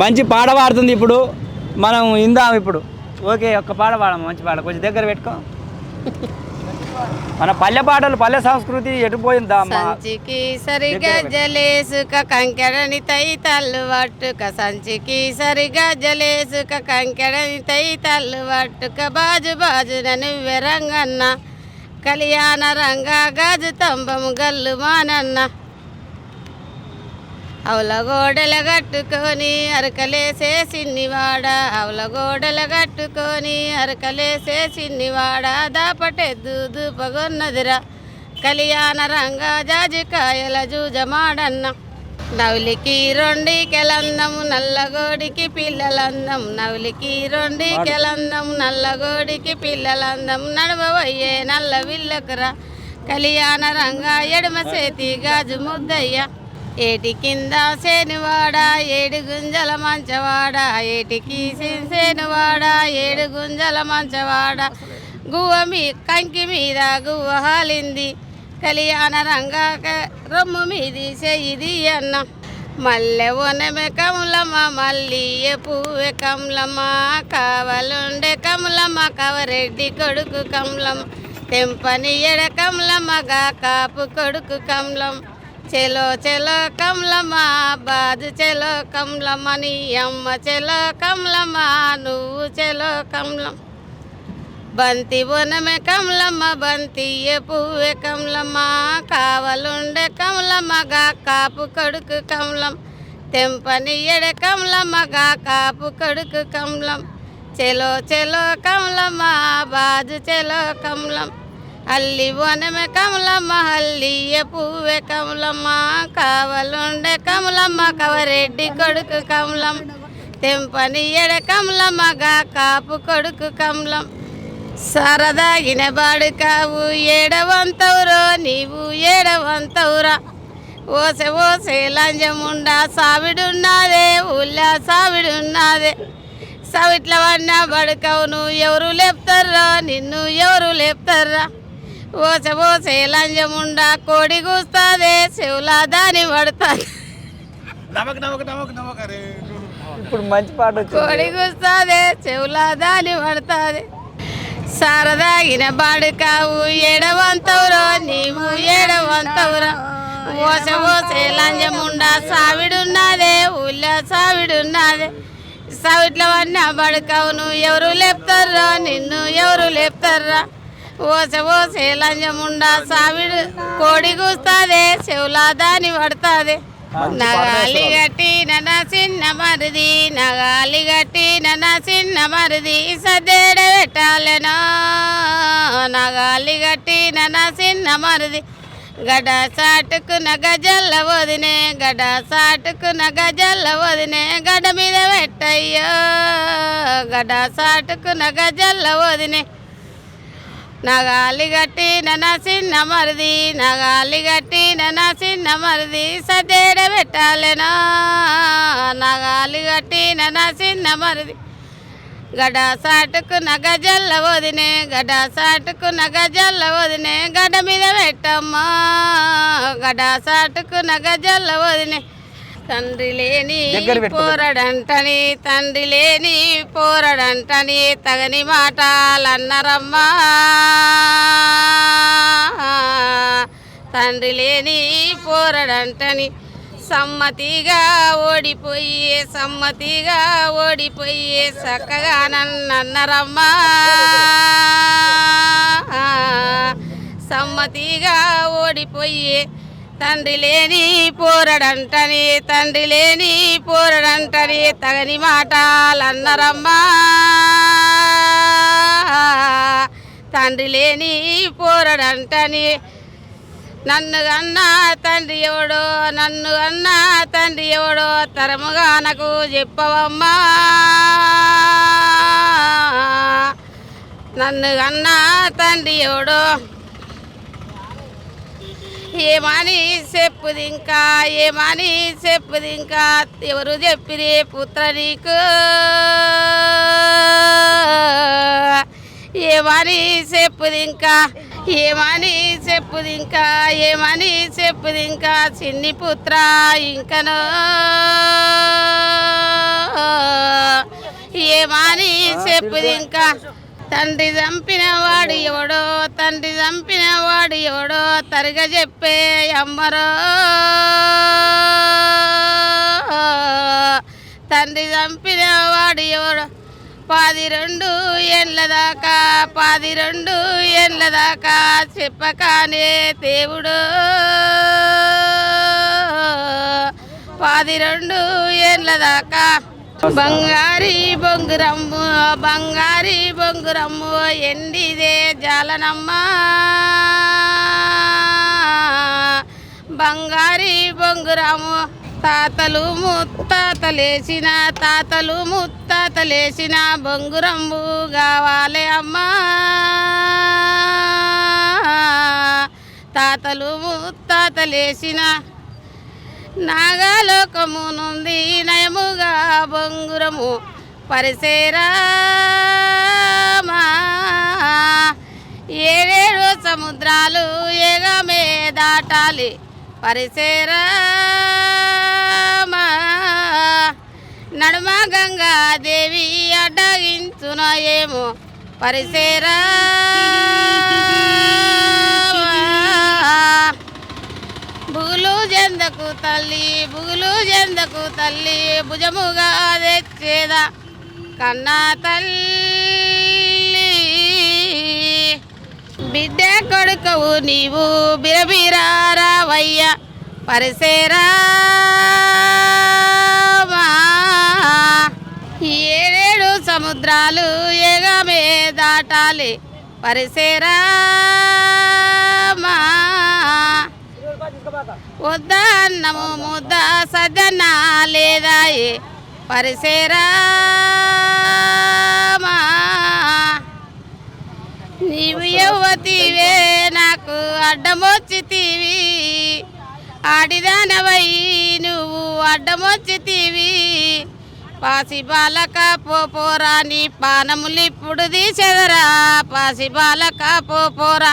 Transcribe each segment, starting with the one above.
మంచి పాట పాడుతుంది ఇప్పుడు. మనం ఇందాం ఇప్పుడు. ఓకే ఒక్క పాట పాడము మంచి పాట. కొంచెం దగ్గర పెట్టుకో. మన పల్లె పాటలు పల్లె సంస్కృతి ఎటు సంచికి సరిగా జలేసుక కంకెడని తై తల్లు పట్టుక సంచికి సరిగా జలేసుక కంకెడని తై తల్లు పట్టుక బాజు కళ్యాణ రంగా గాజు తంబము గల్లు మానన్న. అవుల గోడల కట్టుకొని అరకలేసే సిన్నివాడ. అవుల గోడల కట్టుకొని అరకలేసే సిన్నివాడ. దాపటెద్దు దూపగొన్నదిరా కళ్యాణ రంగా జాజికాయల జూజమాడన్న. నవ్లికి రొండి కెలందము నల్లగోడికి పిల్లలందం. నవ్లికి రొండి కెలందం నల్లగోడికి పిల్లలందం. నడవబోయే నల్ల విల్లకురా. కళ్యాణ రంగా ఎడమ చేతి గాజు ముద్దయ్య. ఏటి కింద సేనువాడ ఏడు గుంజల మంచవాడ. ఏటికి సేనువాడ ఏడు గుంజల మంచవాడ. గువ్వ మీ కంకి మీద గువ్వ హాలింది. కళ్యాణ రంగా రొమ్ము మీది చెయ్యిది అన్న. మల్లె వనమే కమలమ్మ మల్లి పువ్వె కమలమ్మ. కావలుండే కమలమ్మ కవరెడ్డి కొడుకు కమలమ్మ తెంపని ఎడ కమలమ్మగా కాపు కొడుకు కమలం. చెలో చెలో కమలమ్మ బాజు చెలో కమలమ్మ నీ అమ్మ చెలో కమలమ్మ నువ్వు చెలో కమలం. బంతి బొనమే కమలమ్మ బంతి ఏ పువ్వే కమలమ్మ కావలుండే కమలమ్మగా కాపు కొడుకు కమలం. తెంపని ఎడ కాపు కొడుకు కమలం. చెలో చెలో కమలమ్మ బాజు చెలో కమలం. అల్లి వనమే కమలమ్మ అల్లియ ఏ పువ్వే కమలమ్మ కావలుండే కమలమ్మ కవరెడ్డి కొడుకు కమలం. తెంపని ఎడ కమలమ్మ గా కాపు కొడుకు కమలం. సరదాగిన బాడు కావు ఏడవంతవురో నీవు ఏడవంతవురా. ఓసె ఓసే లంజముండా సావిడున్నదే ఊళ్ళో సావిడున్నదే. సవిట్ల వన్న బడుకవును నువ్వు ఎవరు లేపుతారా నిన్ను ఎవరు లేపుతారా ఓసె ఓసే లంజముండా కోడి కూస్తాదే చెవులా దాని పడుతుంది. నమక్ నమక్ నమక్ నమక్ అరే. ఇప్పుడు మంచి పాట కోడి కూస్తాదే చెవులా దాని పడుతుంది. సరదాగిన బాడు కావు ఎడవంతవురో నీవు ఎడవంతవురా ఓస ఓసే లంజముండా సావిడున్నదే ఊళ్ళో సావిడున్నదే. సావిట్ల వన్న బడుకావు నువ్వు ఎవరు లేపుతారా నిన్ను ఎవరు లేపుతారా ఓస ఓసే లంజముండా సావిడు కోడి కూస్తాదే చెవులా దాని పడుతుంది నగాలి గట్టి నన్న చిన్న మరిది నగాలి గట్టి నన్న చిన్న మరిది సదేడ పెట్టాలెనో? నగాలి గట్టి నన్న చిన్న మరిది గడ సాటుకు నగజల్ల వదినే గడ సాటుకు నగజల్ల వదినే గడ మీద పెట్టయ్యో గడ సాటుకు నగజల్ల వదినే. నగాలి గట్టి నన్న చిన్న మరిది నగాలి గట్టి ననాసి చిన్న మరిది సదేడ పెట్టాలెనా? నగాలి గట్టి ననాసి చిన్న మరిది. గడ సాటుకు నగజల్ల వదినే గడ సాటుకు నగజల్ల వదినే గడ మీద పెట్టమ్మా. గడ సాటుకు నగజల్ల వదినే తండ్రి లేని. పోరడంటని తండ్రి లేని పోరడంటని తగని మాటలన్నరమ్మా తండ్రి లేని పోరడంటని సమ్మతిగా ఓడిపోయి సమ్మతిగా ఓడిపోయి చక్కగా నన్నరమ్మా సమ్మతిగా ఓడిపోయి తండ్రి లేని పోరడంటని తండ్రి లేని పోరడంటని తగని మాటలన్నరమ్మా. తండ్రి లేని పోరడంటని నన్ను అన్నా తండ్రి ఎవడో నన్ను అన్నా తండ్రి ఎవడో తరముగా నాకు చెప్పవమ్మా. నన్ను అన్నా తండ్రి ఎవడో ఏమని చెప్పుది ఇంకా ఏమని చెప్పుది ఇంకా ఎవరు చెప్పిరి పుత్ర నీకు? ఏమని చెప్పుది ఇంకా ఏమని చెప్పుది ఇంకా ఏమని చెప్పుది ఇంకా చిన్ని పుత్ర ఇంకనో? ఏమాని చెప్పుది ఇంకా తండ్రి చంపిన వాడు ఎవడో తండ్రి చంపిన వాడు ఎవడో తరిగా చెప్పే అమ్మరో. తండ్రి చంపిన వాడు ఎవడో పాది రెండు ఏండ్ల దాకా పాది రెండు ఏండ్ల దాకా చెప్పకానే దేవుడు. పాది రెండు ఏండ్ల దాకా బంగారి బొంగురమ్ము బంగారి బొంగురమ్ము ఎండిదే జాలనమ్మ. బంగారి బొంగురము తాతలు ముత్తాతలేసిన తాతలు ముత్తాతలేసిన బొంగురమ్ము కావాలి అమ్మా. తాతలు ముత్తాతలేసిన నాగాలోకము నుండి నయముగా బొంగురము పరిసేరామా ఏడేడు సముద్రాలు ఏగమే దాటాలి పరిసేరామా నడుమ గంగాదేవి అడ్డగించున ఏమో పరిసేరా బుగులు జందకు తల్లి బుగులు జందకు తల్లి భుజముగా తెచ్చేదా కన్నా తల్లి. బిడ్డ కొడుకవు నీవు బిరబిరారావయ్య పరిసేరా ఏడేడు సముద్రాలు ఎగమే దాటాలి పరిసేరా వద్ద అన్నము ముద్ద సజ్జన లేదాయే పరిసేరామా నీవు యువతివే నాకు అడ్డమొచ్చితివి. ఆడిదానవై నువ్వు అడ్డమొచ్చితివి. పాసి బాలక పోపోరా నీ పానములిప్పుడు తీసెదరా. పాసి బాలక పోపోరా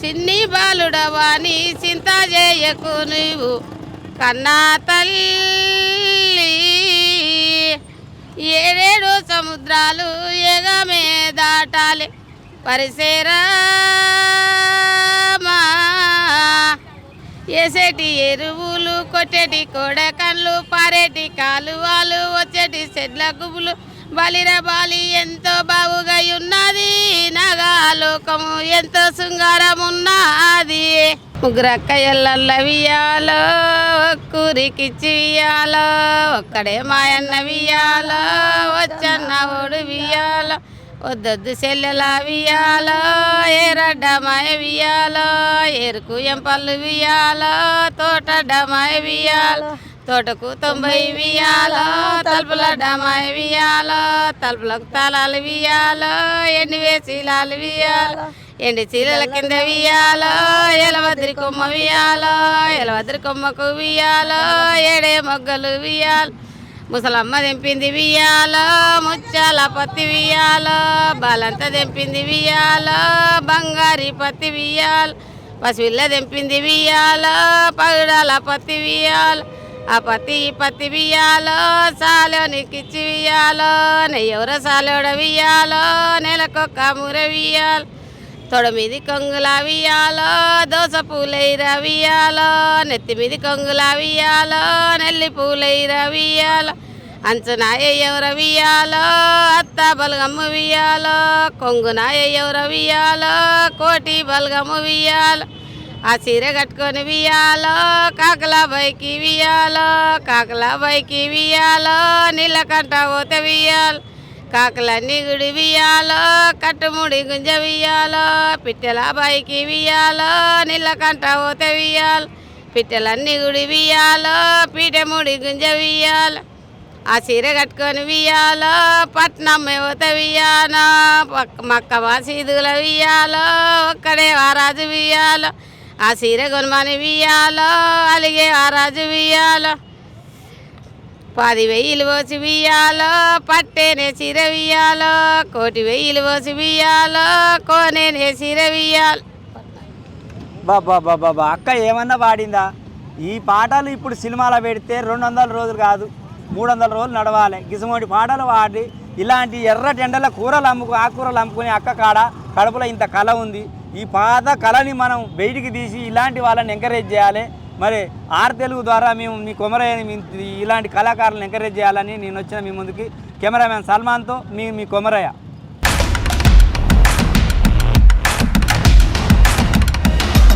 సిన్ని బాలుడవాని చింత చేయకు నువ్వు కన్నా తల్లి ఏడేడు సముద్రాలు ఎగమే దాటాలి. పరిసేరామా ఏసేటి ఎరువులు కొట్టేటి కొడకన్లు పారేటి కాలువలు వచ్చేటి చెట్ల గుబులు బలిర బాలి ఎంతో బావుగా ఉన్నది. నగాలోకము ఎంతో శృంగారమున్నది. ఉన్నది ముగ్గురక్కయ్యల్ల వియాలో ఒక్కూరికిచ్చి వియాలో ఒక్కడే మాయన్న వియాలో వచ్చన్న ఓడు వియాలో వద్దొద్దు చెల్లెల వియాలో ఏరడ్డ మాయ వియాలో ఎరుకు ఎంపల్లు వియాలో తోట డమాయ వియాలో తోటకు తొంభై వియాలో తలుపుల డమాయి వియాలో తలుపులకు తాళాలు వియాలో ఎండి వేసిలాలు వియాలో ఎండి చీలల కింద వియాలో ఎలవద్రి కొమ్మ వియాలో ఎలవద్రి కొమ్మకు వియాలో ఏడే మొగ్గలు వియాలో ముసలమ్మ తెంపింది వియాలో ముచ్చాల పత్తి వియాలో బాలంత తెంపింది వియాలో బంగారి పత్తి వియాలో పసివిల్ల తెంపింది వియాలో పగడాల పత్తి వియాలో ఆ పత్తి పత్తి వియాలో సాలో నీకిచ్చి వియాలో నెయ్యవర సాలోడవియాలో నెలకొక్క ముర వియాలో తొడ కొంగుల దోస పూలైర వియాలో నెత్తి మీది కొంగుల వియ్యాలో నెల్లి పూలైర వియ్యాలో అంచనా ఎవర వియాలో అత్త బలగమ్మ వియ్యాలో కొంగున ఎవర వియాలో కోటి బలగమ్మ వియ్యాలో. ఆ చీర కట్టుకొని వియాలో కాకల బైకి వియాలో కాకల బైకి వియాలో నీళ్ళకంట పోతే వియాలో కాకలన్నీ గుడి వియాలో కట్టుముడి గుంజ వియాలో పిట్టెల బైకి వియాలో నీళ్ళకంట పోతే వియాలో పిట్టెలన్నీ గుడి వియాలో పీటెముడి గుంజ వియాలో ఆ చీర కట్టుకొని వియాలో పట్నం యువత వియాలో పక్క మక్క వాసీదుల వియాలో ఒక్కడే వారాజు వియాలో ఆ సీర కొనమని వియాలో అలిగే రాజు వియ్యాలో. పది వెయ్యిలు పోసి బియ్యాలో పట్టేనే చీర బియ్యాలో కోటి వెయ్యిలు పోసి బియ్యాలో కోనేనే చీర బియ్యాలు బాబా బాబా బాబా అక్క ఏమన్నా పాడిందా? ఈ పాటలు ఇప్పుడు సినిమాలో పెడితే రెండు వందల రోజులు కాదు మూడు వందల రోజులు నడవాలి. గిసమోటి పాటలు పాడి ఇలాంటి ఎర్ర టెండల కూరలు అమ్ముకు ఆకుకూరలు అమ్ముకునే అక్క కాడ కడుపులో ఇంత కళ ఉంది. ఈ పాత కళని మనం బయటికి తీసి ఇలాంటి వాళ్ళని ఎంకరేజ్ చేయాలి. మరి ఆర్ తెలుగు ద్వారా మేము మీ కొమరయ్యని ఇలాంటి కళాకారులను ఎంకరేజ్ చేయాలని నేను వచ్చిన మీ ముందుకి. కెమెరామ్యాన్ సల్మాన్తో మీ మీ కొమరయ్య.